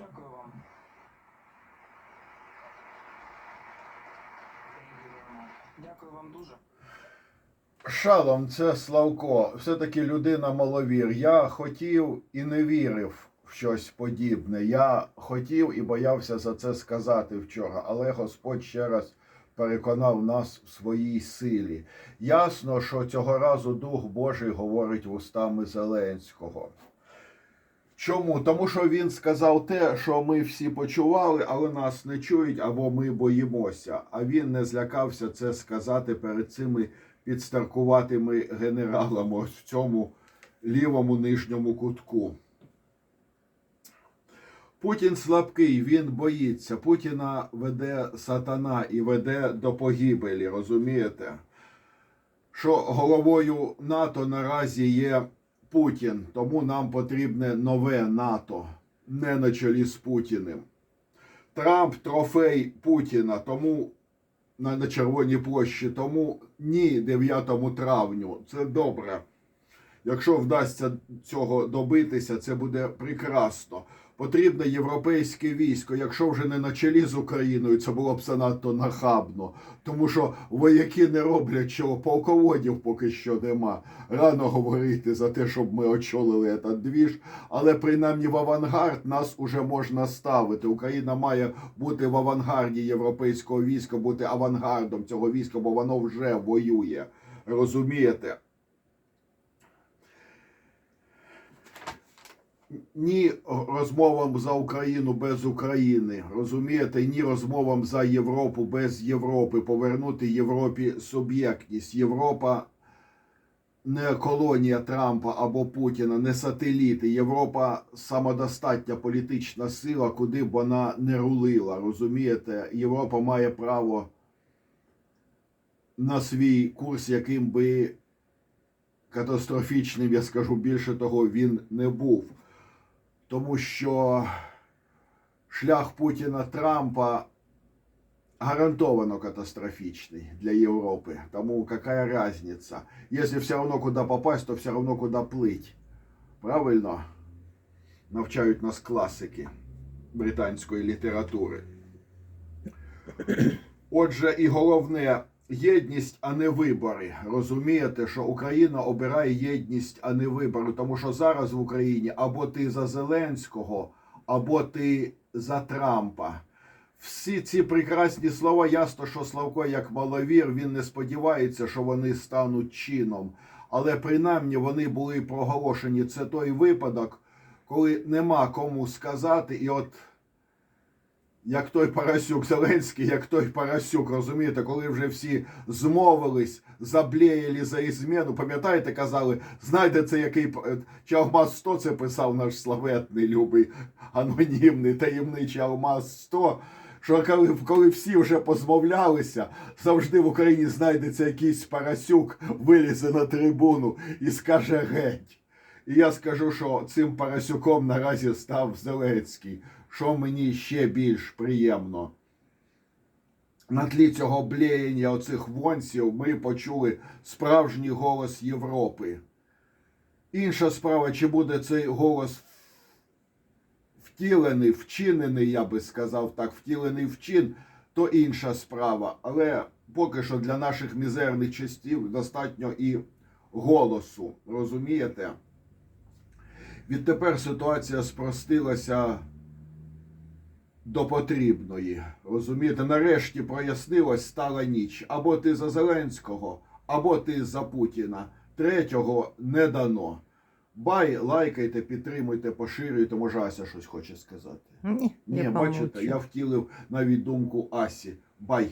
Дякую вам. Дякую вам дуже. Шалом, це Славко, все-таки людина маловір. Я хотів і не вірив в щось подібне. Я хотів і боявся за це сказати вчора, але Господь ще раз переконав нас в своїй силі. Ясно, що цього разу Дух Божий говорить вустами Зеленського. Чому? Тому що він сказав те, що ми всі почували, але нас не чують, або ми боїмося. А він не злякався це сказати перед цими підстаркуватими генералами ось в цьому лівому нижньому кутку. Путін слабкий, він боїться. Путіна веде сатана і веде до погибелі, розумієте? Що головою НАТО наразі є Путін, тому нам потрібне нове НАТО, не на чолі з Путіним. Трамп трофей Путіна, тому на, на Червоній площі, тому ні 9 травню. Це добре. Якщо вдасться цього добитися, це буде прекрасно. Потрібне європейське військо, якщо вже не на чолі з Україною, це було б занадто нахабно. Тому що вояки не роблять чого, полководів поки що нема. Рано говорити за те, щоб ми очолили цей двіж, але принаймні в авангард нас уже можна ставити. Україна має бути в авангарді європейського війська, бути авангардом цього війська, бо воно вже воює. Розумієте? Ні розмовам за Україну без України, розумієте, ні розмовам за Європу без Європи, повернути Європі суб'єктність. Європа не колонія Трампа або Путіна, не сателіти. Європа самодостатня політична сила, куди б вона не рулила. Розумієте, Європа має право на свій курс, яким би катастрофічним, я скажу більше того, він не був тому що шлях Путіна Трампа гарантовано катастрофічний для Європи. Тому какая разница? Если все равно куда попасть, то все равно куда плыть. Правильно? Навчають нас класики британської літератури. Отже, і головне Єдність, а не вибори. Розумієте, що Україна обирає єдність, а не вибори. Тому що зараз в Україні або ти за Зеленського, або ти за Трампа. Всі ці прекрасні слова, ясно, що Славко, як маловір, він не сподівається, що вони стануть чином. Але принаймні вони були проголошені. Це той випадок, коли нема кому сказати, і от як той Парасюк, Зеленський, як той Парасюк, розумієте, коли вже всі змовились, заблеяли за ізмену, пам'ятаєте, казали, знаєте, це який п- Чалмаз 100 це писав наш славетний, любий, анонімний, таємничий Алмаз 100, що коли, коли всі вже позмовлялися, завжди в Україні знайдеться якийсь Парасюк, вилізе на трибуну і скаже геть. І я скажу, що цим Парасюком наразі став Зеленський, що мені ще більш приємно. На тлі цього блеєння оцих вонців ми почули справжній голос Європи. Інша справа, чи буде цей голос втілений, вчинений, я би сказав так, втілений в чин, то інша справа. Але поки що для наших мізерних частів достатньо і голосу. Розумієте? Відтепер ситуація спростилася до потрібної. Розумієте, нарешті прояснилось, стала ніч. Або ти за Зеленського, або ти за Путіна. Третього не дано. Бай, лайкайте, підтримуйте, поширюйте. Може, Ася щось хоче сказати. Ні, Ні, я бачите, помовчу. я втілив навіть думку Асі. Бай.